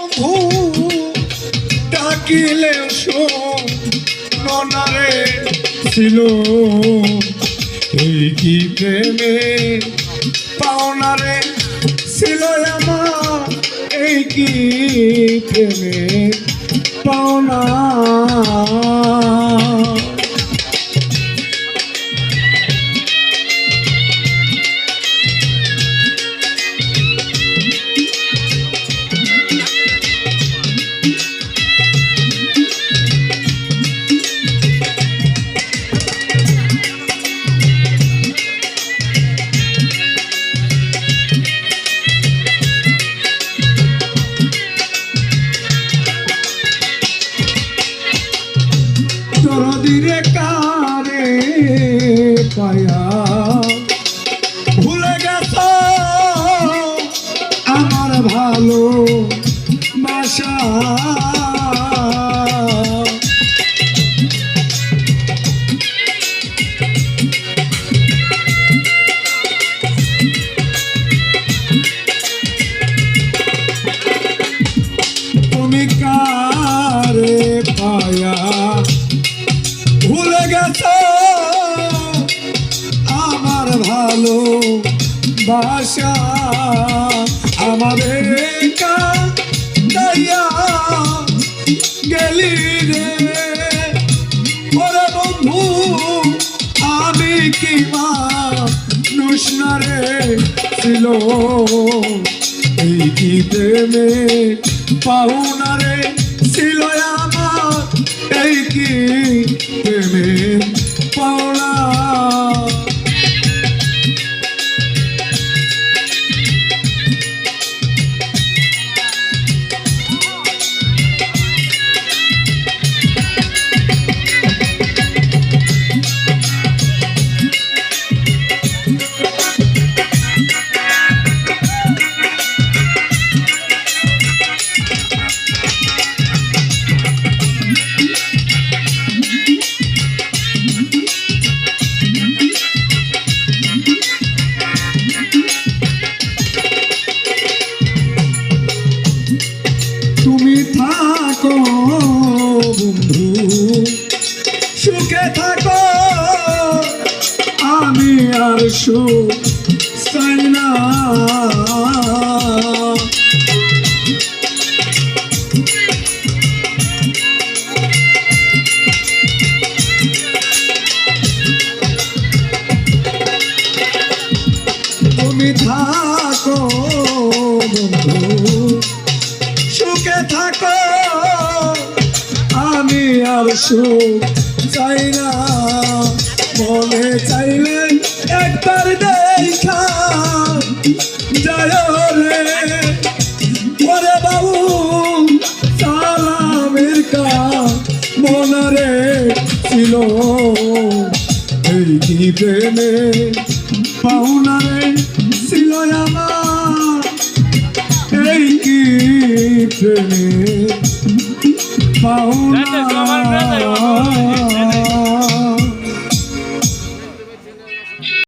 বন্ধু ডাকিলে ননারে ছিল এই কি প্রেমে পাওনারে ছিল আমার এই কি প্রেমে পাওনা। দরদিরে কারে আমার ভালো তুমি কারে পায়া? ভালো বাসা আমাদের গেলি রে? ওরে বন্ধু, আমি কি নুসনারে ছিল এই কি প্রেমে পাহুনারে ছিল আমার এই কি প্রেমে? থাকো বন্ধু। সুখে থাকো। আমি আর সুখ তুমি থাকো বন্ধু। থাকো, আমি আর সুখ চাই না। মনে চাইলে একবার দেখা। রে, ওরে বাবু, সালামের কা মনারে ছিল। এই কি প্রেমে That's my brother.